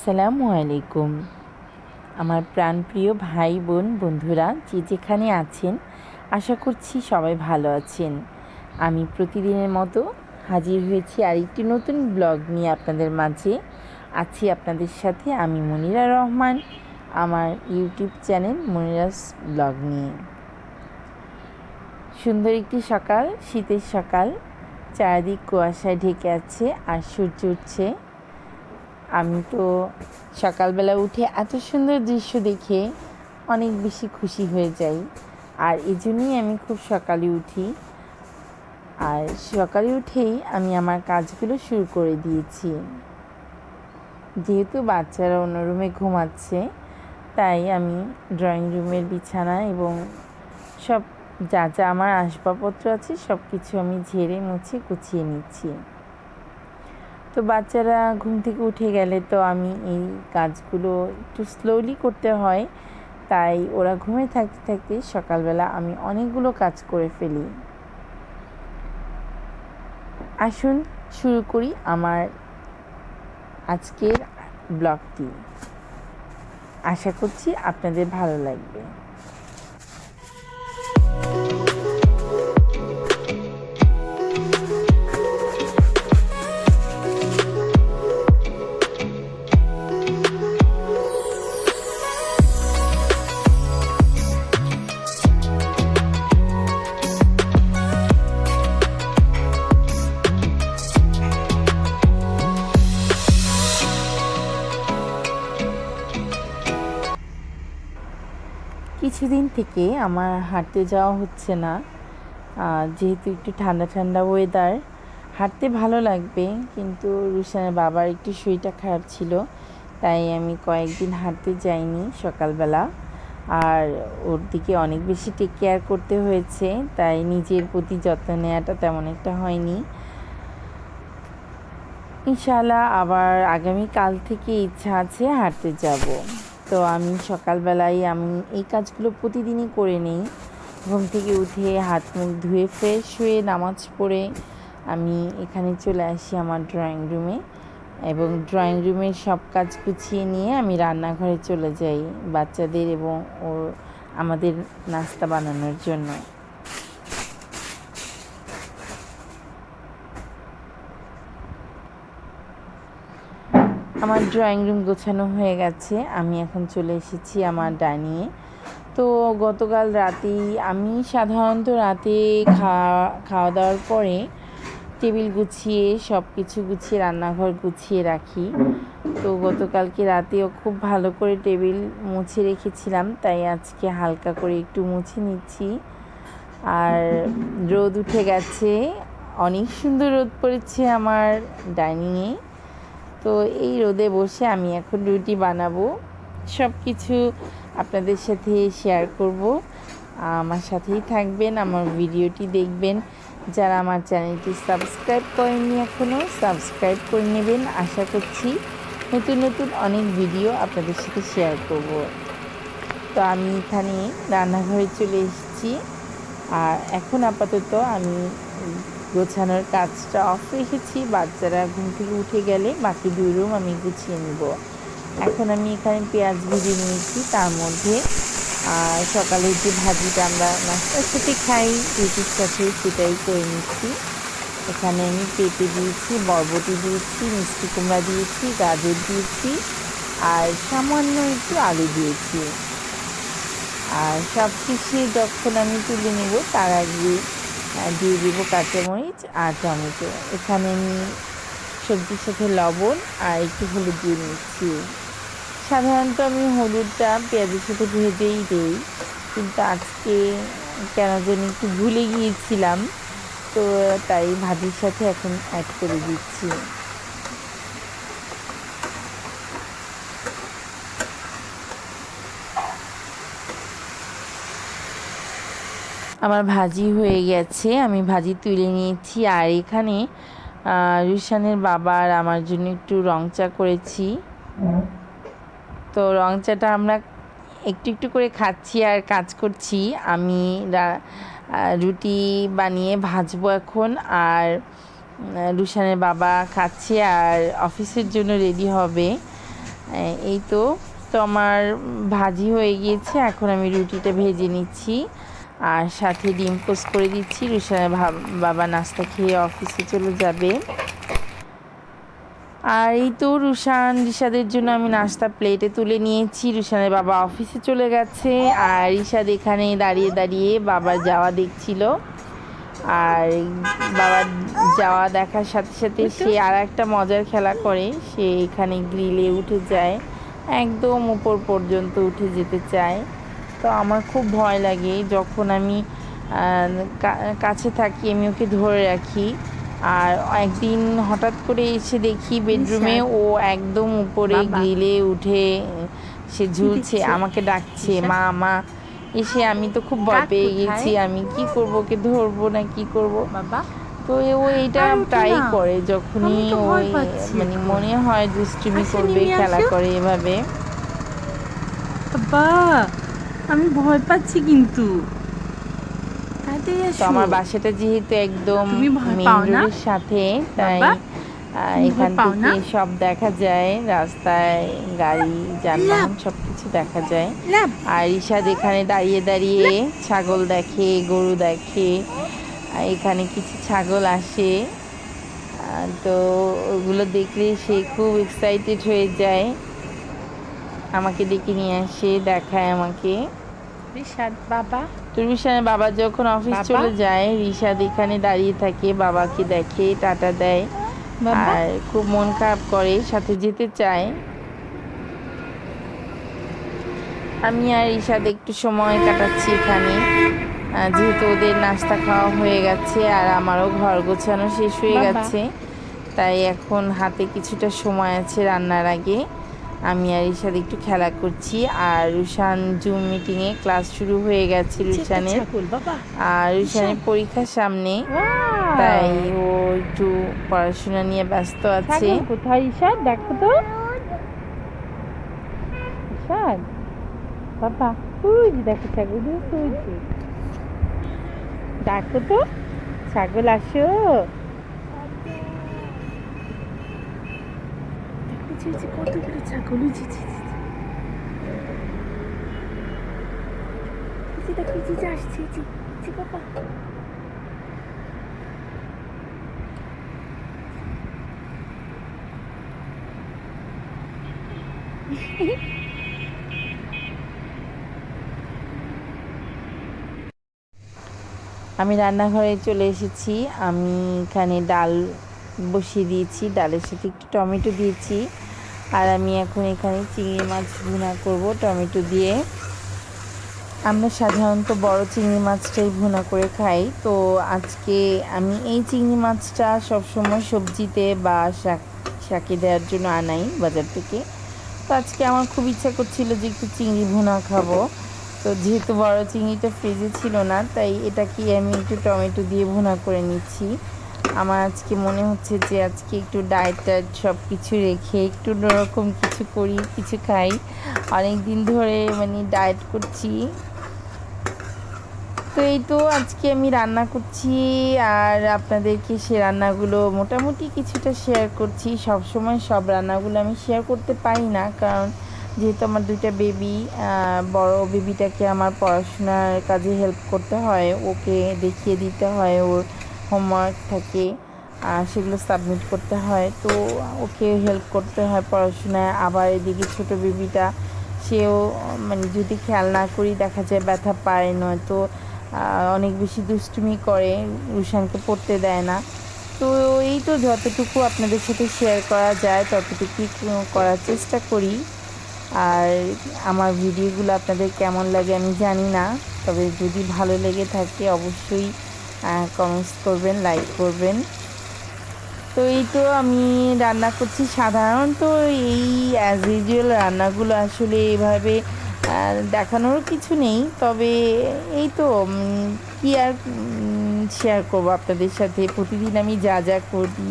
আসসালামু আলাইকুম। আমার প্রাণপ্রিয় ভাই বোন বন্ধুরা, যে যেখানে আছেন, আশা করছি সবাই ভালো আছেন। আমি প্রতিদিনের মতো হাজির হয়েছি আর একটি নতুন ব্লগ নিয়ে আপনাদের মাঝে। আছি আপনাদের সাথে আমি মনিরা রহমান, আমার ইউটিউব চ্যানেল মনিরাস ব্লগ নিয়ে। সুন্দর একটি সকাল, শীতের সকাল। চারিদিক কুয়াশায় ঢেকে আছে আর সূর্য উঠছে। আমি তো সকালবেলা উঠে এত সুন্দর দৃশ্য দেখে অনেক বেশি খুশি হয়ে যাই। আর এই জন্যই আমি খুব সকালে উঠি। আর সকালে উঠেই আমি আমার কাজগুলো শুরু করে দিয়েছি। যেহেতু বাচ্চারা অন্য রুমে ঘুমাচ্ছে, তাই আমি ড্রয়িং রুমের বিছানা এবং সব যা যা আমার আসবাবপত্র আছে সব কিছু আমি ঝেড়ে মুছে গুছিয়ে নিচ্ছি। তো বাচ্চারা ঘুম থেকে উঠে গেলে তো আমি এই কাজগুলো একটু স্লোলি করতে হয়। তাই ওরা ঘুমে থাকতে থাকতে সকালবেলা আমি অনেকগুলো কাজ করে ফেলি। আসুন শুরু করি আমার আজকের ব্লগটি আশা করছি আপনাদের ভালো লাগবে। থেকে আমার হাঁটতে যাওয়া হচ্ছে না। যেহেতু একটু ঠান্ডা ঠান্ডা ওয়েদার হাঁটতে ভালো লাগবে, কিন্তু রুশানের বাবার একটু শরীরটা খারাপ ছিল, তাই আমি কয়েকদিন হাঁটতে যাইনি সকালবেলা। আর ওর দিকে অনেক বেশি টেক কেয়ার করতে হয়েছে, তাই নিজের প্রতি যত্ন নেওয়াটা তেমন একটা হয়নি। ইনশাআল্লাহ আবার আগামী কাল থেকে ইচ্ছা আছে হাঁটতে যাব। তো আমি সকালবেলায় আমি এই কাজগুলো প্রতিদিনই করে নিই। ঘুম থেকে উঠে হাত মুখ ধুয়ে ফ্রেশ হয়ে নামাজ পড়ে আমি এখানে চলে আসি আমার ড্রয়িং রুমে এবং ড্রয়িং রুমের সব কাজ গুছিয়ে নিয়ে আমি রান্নাঘরে চলে যাই বাচ্চাদের এবং ওর আমাদের নাস্তা বানানোর জন্য। আমার ড্রয়িং রুম গোছানো হয়ে গেছে। আমি এখন চলে এসেছি আমার ডাইনিংয়ে তো গতকাল রাতেই আমি সাধারণত রাতে খাওয়া খাওয়া দাওয়ার পরে টেবিল গুছিয়ে সব কিছু গুছিয়ে, রান্নাঘর গুছিয়ে রাখি। তো গতকালকে রাতেও খুব ভালো করে টেবিল মুছে রেখেছিলাম, তাই আজকে হালকা করে একটু মুছে নিচ্ছি। আর রোদ উঠে গেছে। অনেক সুন্দর রোদ পড়েছে আমার ডাইনিংয়ে। তো এই রোদে বসে আমি এখন রুটি বানাবো। সব কিছু আপনাদের সাথে শেয়ার করব। আমার সাথেই থাকবেন, আমার ভিডিওটি দেখবেন। যারা আমার চ্যানেলটি সাবস্ক্রাইব করেননি এখনও সাবস্ক্রাইব করে নেবেন। আশা করছি নতুন নতুন অনেক ভিডিও আপনাদের সাথে শেয়ার করব। তো আমি এখানে রান্নাঘরে চলে এসেছি। আর এখন আপাতত আমি গোছানোর কাজটা অফ রেখেছি। বাচ্চারা ঘুম থেকে উঠে গেলে বাকি দুই রুম আমি গুছিয়ে নেব। এখন আমি এখানে পেঁয়াজ ভেজে নিয়েছি, তার মধ্যে, আর সকালের যে ভাজিটা আমরা নাস্তার সাথে খাই, রুটির সাথে সেটাই করে নিচ্ছি। এখানে আমি পেঁপে দিয়েছি, বরবটি দিয়েছি, মিষ্টি কুমড়া দিয়েছি, গাজর দিয়েছি, আর সামান্য একটু আলু দিয়েছি। আর সব শেষে যখন আমি তুলে নেব, তার আগে দিয়ে দেবো কাঁচামরিচ আর টমেটো। এখানে আমি সবজির সাথে লবণ আর একটু হলুদ দিয়ে নিচ্ছি। সাধারণত আমি হলুদটা পেঁয়াজের সাথে ভেজেই দিই, কিন্তু আজকে কেন যেন একটু ভুলে গিয়েছিলাম, তো তাই ভাজির সাথে এখন অ্যাড করে দিচ্ছি। আমার ভাজি হয়ে গেছে, আমি ভাজি তুলে নিয়েছি। আর এখানে রুশানের বাবার আমার জন্য একটু রং চা করেছি। তো রং চাটা আমরা একটু একটু করে খাচ্ছি আর কাজ করছি। আমি রুটি বানিয়ে ভাজবো এখন আর রুশানের বাবা খাচ্ছে আর অফিসের জন্য রেডি হবে। এই তো তো আমার ভাজি হয়ে গিয়েছে, এখন আমি রুটিটা ভেজে নিচ্ছি। আর সাথে ডিম পোস্ট করে দিচ্ছি। রুশানের ভাব- বাবা নাস্তা খেয়ে অফিসে চলে যাবে। আর এই তো রুশান রিশাদের জন্য আমি নাস্তা প্লেটে তুলে নিয়েছি। রুশানের বাবা অফিসে চলে গেছে। আর রিশাদ এখানে দাঁড়িয়ে দাঁড়িয়ে বাবার যাওয়া দেখছিল। আর বাবার যাওয়া দেখার সাথে সাথে সে আর একটা মজার খেলা করে। সে এখানে গ্রিলে উঠে যায়। একদম উপর পর্যন্ত উঠে যেতে চায়। তো আমার খুব ভয় লাগে যখন আমি কাছে থাকি আমি ওকে ধরে রাখি। আর একদিন হঠাৎ করে এসে দেখি বেডরুমে ও একদম উপরে। গ্রিলে উঠে সে ঝুলছে আমাকে ডাকছে মা মা। এসে আমি তো খুব ভয় পেয়ে গেছি আমি কি করব ওকে ধরবো না কি করব? বাবা। তো ও এইটা ট্রাই করে যখনই আমি তো ও ভয় পাচ্ছি। মানে মনে হয় দুষ্টুমি করবে খেলা করে এভাবে। বাবা। আমি ভয় পাচ্ছি কিন্তু। তাড়াতাড়ি আসো। আমার বাসাটা যেহেতু একদম তুমি ভয় পাও না? সাথে তাই এখান থেকে সব দেখা যায় রাস্তায় গাড়ি যানবাহন লাভ। সব কিছু দেখা যায়। আর ঈশাদ এখানে দাঁড়িয়ে দাঁড়িয়ে ছাগল দেখে গরু দেখে এখানে কিছু ছাগল আসে। তো ওগুলো দেখলে সে খুব এক্সাইটেড হয়ে যায়। আমাকে ডেকে নিয়ে আসে দেখায় আমাকে। রিশাদ বাবা? তো রিশানের বাবা যখন অফিস চলে যায় রিশাদ এখানে দাঁড়িয়ে থাকে বাবাকে দেখে টাটা দেয়। আর খুব মন খারাপ করে সাথে যেতে চায়। আমি আর ঈশাদ একটু সময় কাটাচ্ছি এখানে। যেহেতু ওদের নাস্তা খাওয়া হয়ে গেছে আর আমারও ঘর গোছানো শেষ হয়ে গেছে। তাই এখন হাতে কিছুটা সময় আছে রান্নার আগে। আমি আর ঈশাদ একটু খেলা করছি। আর রুশান জুম মিটিংয়ে ক্লাস শুরু হয়ে গেছে রুশানের। আর রুশানের পরীক্ষার সামনে। তাই ও একটু পড়াশোনা নিয়ে ব্যস্ত আছে। কোথায় ঈশাদ দেখো তো। ঈশাদ বাবা দেখো ছাগল যে। দেখো তো। ছাগল আসো। কতগুলো ছাগল দেখো আসছে এই যে বাবা। আমি রান্নাঘরে চলে এসেছি। আমি এখানে ডাল বসিয়ে দিয়েছি, ডালের সাথে একটু টমেটো দিয়েছি। আর আমি এখন এখানে চিংড়ি মাছ ভুনা করব, টমেটো দিয়ে। আমরা সাধারণত বড় চিংড়ি মাছটাই ভুনা করে খাই। তো আজকে আমি এই চিংড়ি মাছটা সবসময় সবজিতে বা শাক, শাকে দেওয়ার জন্য আনাই বাজার থেকে। তো আজকে আমার খুব ইচ্ছা করছিল যে একটু চিংড়ি ভুনা খাব। তো যেহেতু বড় চিংড়িটা ফ্রিজে ছিল না, তাই এটাকে আমি একটু টমেটো দিয়ে ভুনা করে নিচ্ছি। আমার আজকে মনে হচ্ছে যে আজকে একটু ডায়েট টায়েট সব কিছু রেখে একটু অন্যরকম কিছু করি, কিছু খাই। অনেক দিন ধরে মানে ডায়েট করছি। তো এই তো আজকে আমি রান্না করছি আর আপনাদেরকে সে রান্নাগুলো মোটামুটি কিছুটা শেয়ার করছি। সব সময় সব রান্নাগুলো আমি শেয়ার করতে পারি না কারণ যেহেতু আমার দুইটা বেবি বড় বেবিটাকে আমার পড়াশোনার কাজে হেল্প করতে হয়, ওকে দেখিয়ে দিতে হয়, ওর হোমওয়ার্ক থাকে আর সেগুলো সাবমিট করতে হয়। তো ওকে হেল্প করতে হয় পড়াশোনায়। আবার এদিকে ছোটো বেবিটা, সেও মানে যদি খেয়াল না করি, দেখা যায় ব্যথা পায়, নয়তো অনেক বেশি দুষ্টুমি করে, রুশানকে পড়তে দেয় না। তো এই তো যতটুকু আপনাদের সাথে শেয়ার করা যায়, ততটুকুই করার চেষ্টা করি। আর আমার ভিডিওগুলো আপনাদের কেমন লাগে আমি জানি না। তবে যদি ভালো লেগে থাকে, অবশ্যই কমেন্টস করবেন লাইক করবেন। তো এই তো আমি রান্না করছি সাধারণত এই অ্যাজ ইউজুয়াল রান্নাগুলো আসলে এইভাবে আহ, দেখানোর কিছু নেই। তবে এই তো কি আর শেয়ার করব আপনাদের সাথে? প্রতিদিন আমি যা যা করি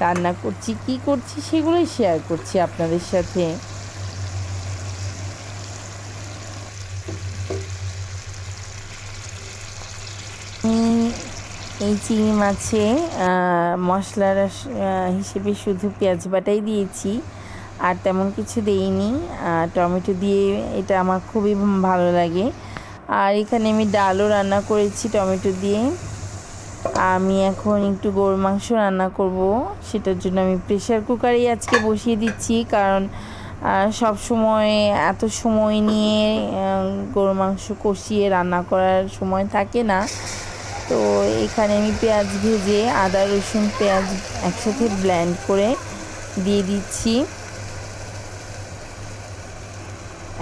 রান্না করছি কি করছি সেগুলোই শেয়ার করছি আপনাদের সাথে আমি এই চিংড়ি মাছে মশলার হিসেবে শুধু পেঁয়াজ বাটাই দিয়েছি। আর তেমন কিছু দেইনি। টমেটো দিয়ে এটা আমার খুবই ভালো লাগে। আর এখানে আমি ডালও রান্না করেছি টমেটো দিয়ে। আমি এখন একটু গরুর মাংস রান্না করব। সেটার জন্য আমি প্রেশার কুকারেই আজকে বসিয়ে দিচ্ছি। কারণ সব সময়, এত সময় নিয়ে গরুর মাংস কষিয়ে রান্না করার সময় থাকে না। তো এখানে আমি পেঁয়াজ ভেজে আদা, রসুন, পেঁয়াজ একসাথে ব্ল্যান্ড করে দিয়ে দিচ্ছি।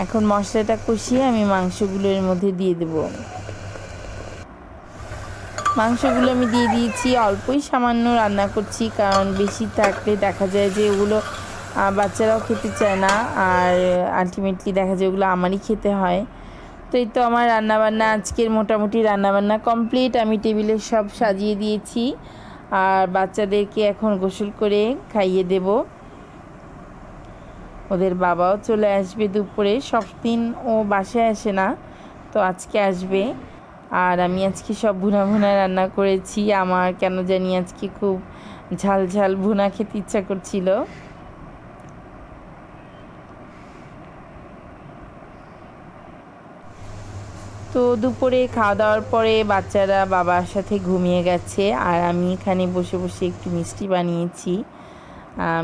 এখন মশলাটা কষিয়ে আমি মাংসগুলো এর মধ্যে দিয়ে দেবো। মাংসগুলো আমি দিয়ে দিয়েছি, অল্পই সামান্য রান্না করছি, কারণ বেশি থাকলে দেখা যায় যে ওগুলো বাচ্চারাও খেতে চায় না, আর আলটিমেটলি দেখা যায় ওগুলো আমারই খেতে হয়। তো এই তো আমার রান্নাবান্না আজকের মোটামুটি রান্নাবান্না কমপ্লিট আমি টেবিলে সব সাজিয়ে দিয়েছি আর বাচ্চাদেরকে এখন গোসল করে খাইয়ে দেব। ওদের বাবাও চলে আসবে দুপুরে সব দিন ও বাসায় আসে না, তো আজকে আসবে। আর আমি আজকে সব ভুনা ভুনা রান্না করেছি। আমার কেন জানি আজকে খুব ঝাল ঝাল ভুনা খেতে ইচ্ছা করছিল। তো দুপুরে খাওয়া দাওয়ার পরে বাচ্চারা বাবার সাথে ঘুমিয়ে গেছে আর আমি এখানে বসে বসে একটু মিষ্টি বানিয়েছি।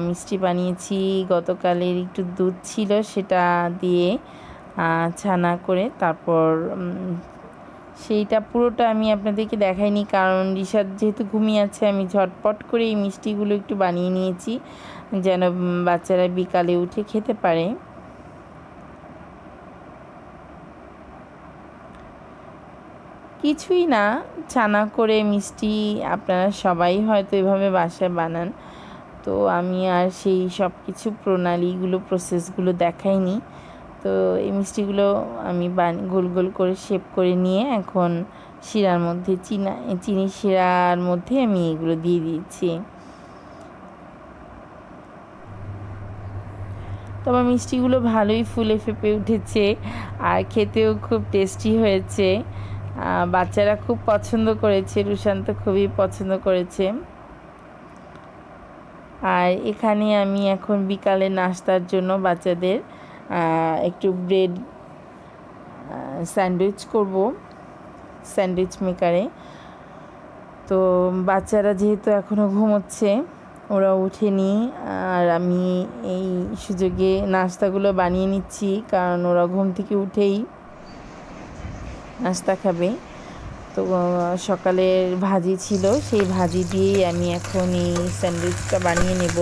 মিষ্টি বানিয়েছি, গতকালের একটু দুধ ছিল সেটা দিয়ে ছানা করে তারপর সেইটা পুরোটা আমি আপনাদেরকে দেখাইনি কারণ রিশাদ যেহেতু ঘুমিয়ে আছে আমি ঝটপট করে এই মিষ্টিগুলো একটু বানিয়ে নিয়েছি যেন বাচ্চারা বিকালে উঠে খেতে পারে। কিছুই না। ছানা করে মিষ্টি আপনারা সবাই হয়তো এভাবে বাসায় বানান। তো আমি আর সেই সব কিছু প্রণালীগুলো প্রসেসগুলো দেখাইনি। তো এই মিষ্টিগুলো আমি বান, গোল গোল করে শেপ করে নিয়ে এখন শিরার মধ্যে, চিনা, চিনি শিরার মধ্যে আমি এগুলো দিয়ে দিয়েছি তো আমার মিষ্টিগুলো ভালোই ফুলে ফেপে উঠেছে আর খেতেও খুব টেস্টি হয়েছে। বাচ্চারা খুব পছন্দ করেছে রুশান্ত খুবই পছন্দ করেছে। আর এখানে আমি এখন বিকালে নাস্তার জন্য বাচ্চাদের একটু ব্রেড স্যান্ডউইচ করব, স্যান্ডউইচ মেকারে। তো বাচ্চারা যেহেতু এখনও ঘুমোচ্ছে, ওরা ওঠেনি আর আমি এই সুযোগে নাস্তাগুলো বানিয়ে নিচ্ছি, কারণ ওরা ঘুম থেকে উঠেই নাস্তা খাবে। তো সকালের ভাজি ছিল, সেই ভাজি দিয়েই আমি এখন এই স্যান্ডউইচটা বানিয়ে নেব।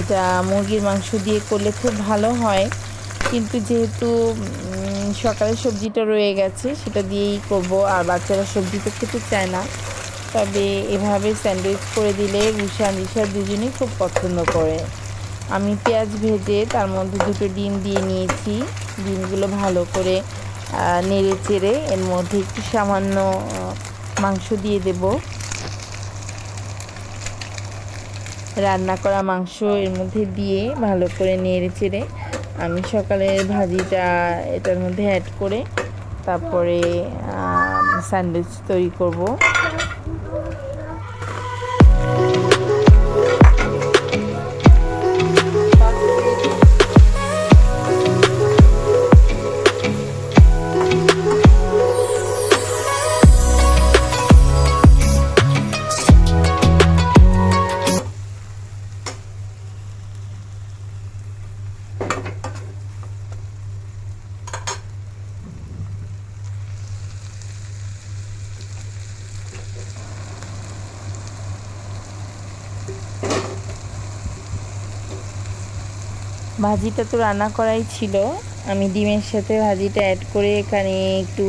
এটা মুরগির মাংস দিয়ে করলে খুব ভালো হয়। কিন্তু যেহেতু সকালের সবজিটা রয়ে গেছে, সেটা দিয়েই করব, আর বাচ্চারা সবজি তো খেতে চায় না। তবে এভাবে স্যান্ডউইচ করে দিলে রুষা রিশা দুজনেই খুব পছন্দ করে। আমি পেঁয়াজ ভেজে তার মধ্যে দুটো ডিম দিয়ে নিয়েছি। ডিমগুলো ভালো করে নেড়ে চেড়ে এর মধ্যে একটু সামান্য মাংস দিয়ে দেব। রান্না করা মাংস এর মধ্যে দিয়ে ভালো করে নেড়ে চেড়ে আমি সকালের ভাজিটা এটার মধ্যে অ্যাড করে তারপরে স্যান্ডউইচ তৈরি করব। ভাজিটা তো রান্না করাই ছিল। আমি ডিমের সাথে ভাজিটা অ্যাড করে এখানে একটু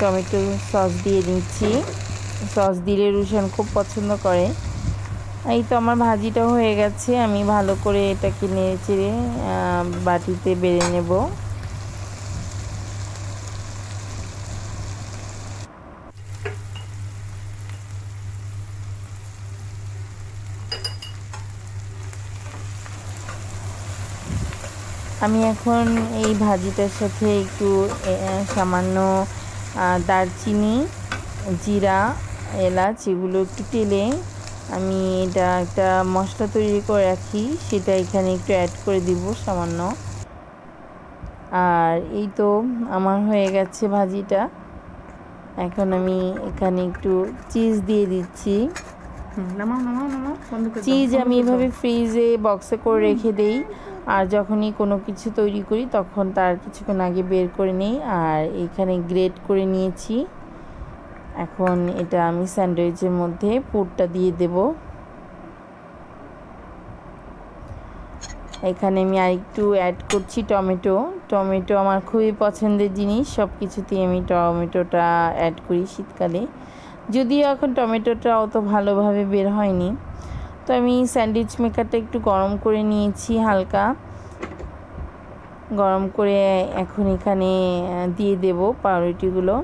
টমেটো সস দিয়ে দিচ্ছি। সস দিলে রুশান খুব পছন্দ করে। এই তো আমার ভাজিটা হয়ে গেছে। আমি ভালো করে এটাকে নেড়ে চেড়ে বাটিতে বেড়ে নেব। আমি এখন এই ভাজিটার সাথে একটু সামান্য দারচিনি জিরা এলাচ এগুলো একটু তেলে আমি এটা একটা মশলা তৈরি করে রাখি সেটা এখানে একটু অ্যাড করে দিব সামান্য। আর এই তো আমার হয়ে গেছে ভাজিটা। এখন আমি এখানে একটু চিজ দিয়ে দিচ্ছি। চিজ আমি এভাবে ফ্রিজে বক্সে করে রেখে দেই। আর যখনই কোনো কিছু তৈরি করি, তখন তার কিছুক্ষণ আগে বের করে নিই। আর এখানে গ্রেট করে নিয়েছি। এখন এটা আমি স্যান্ডউইচের মধ্যে পুরটা দিয়ে দেব। এখানে আমি আরেকটু অ্যাড করছি টমেটো। টমেটো আমার খুবই পছন্দের জিনিস। সব কিছুতেই আমি টমেটোটা অ্যাড করি শীতকালে। যদিও এখন টমেটোটা অত ভালোভাবে বের হয়নি। তো আমি স্যান্ডউইচ মেকারটা একটু গরম করে নিয়েছি, হালকা। গরম করে এখন এখানে দিয়ে দেব পাউরুটিগুলো।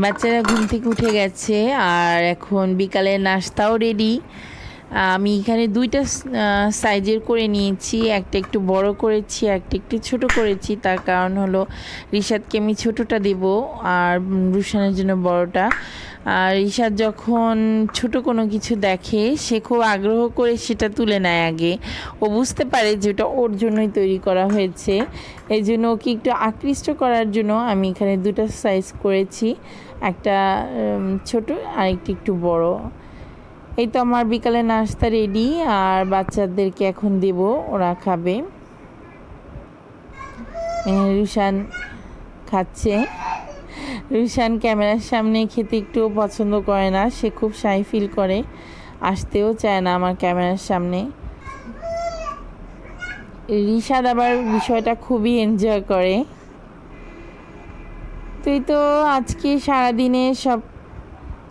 বাচ্চারা ঘুম থেকে উঠে গেছে আর এখন বিকালে নাস্তাও রেডি আমি এখানে দুইটা সাইজের করে নিয়েছি। একটা একটু বড় করেছি, একটা একটু ছোট করেছি। তার কারণ হলো রিশাদকে আমি ছোটটা দেব আর রুশানের জন্য বড়টা। আর রিশাদ যখন ছোট কোনো কিছু দেখে, সে খুব আগ্রহ করে সেটা তুলে নেয় আগে। ও বুঝতে পারে যে ওটা ওর জন্যই তৈরি করা হয়েছে। এই জন্য ওকে একটু আকৃষ্ট করার জন্য আমি এখানে দুটো সাইজ করেছি। একটা ছোট আর একটি একটু বড়। এই তো আমার বিকালে নাস্তা রেডি আর বাচ্চাদেরকে এখন দেব, ওরা খাবে। রুশান খাচ্ছে। রুশান ক্যামেরার সামনে খেতে একটুও পছন্দ করে না, সে খুব সাই ফিল করে, আসতেও চায় না আমার ক্যামেরার সামনে। রিশাদ আবার বিষয়টা খুবই এনজয় করে। তুই তো আজকে সারাদিনে সব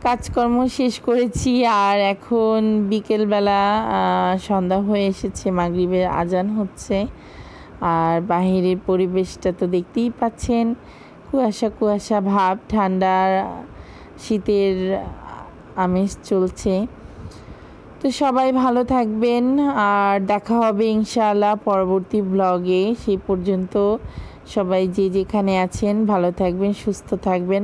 কাজকর্ম শেষ করেছি আর এখন বিকেলবেলা সন্ধ্যা হয়ে এসেছে, মাগরিবের আজান হচ্ছে। আর বাহিরের পরিবেশটা তো দেখতেই পাচ্ছেন, কুয়াশা কুয়াশা ভাব ঠান্ডার শীতের আমেজ চলছে। তো সবাই ভালো থাকবেন আর দেখা হবে ইনশাআল্লাহ পরবর্তী ব্লগে সেই পর্যন্ত সবাই যে যেখানে আছেন, ভালো থাকবেন, সুস্থ থাকবেন।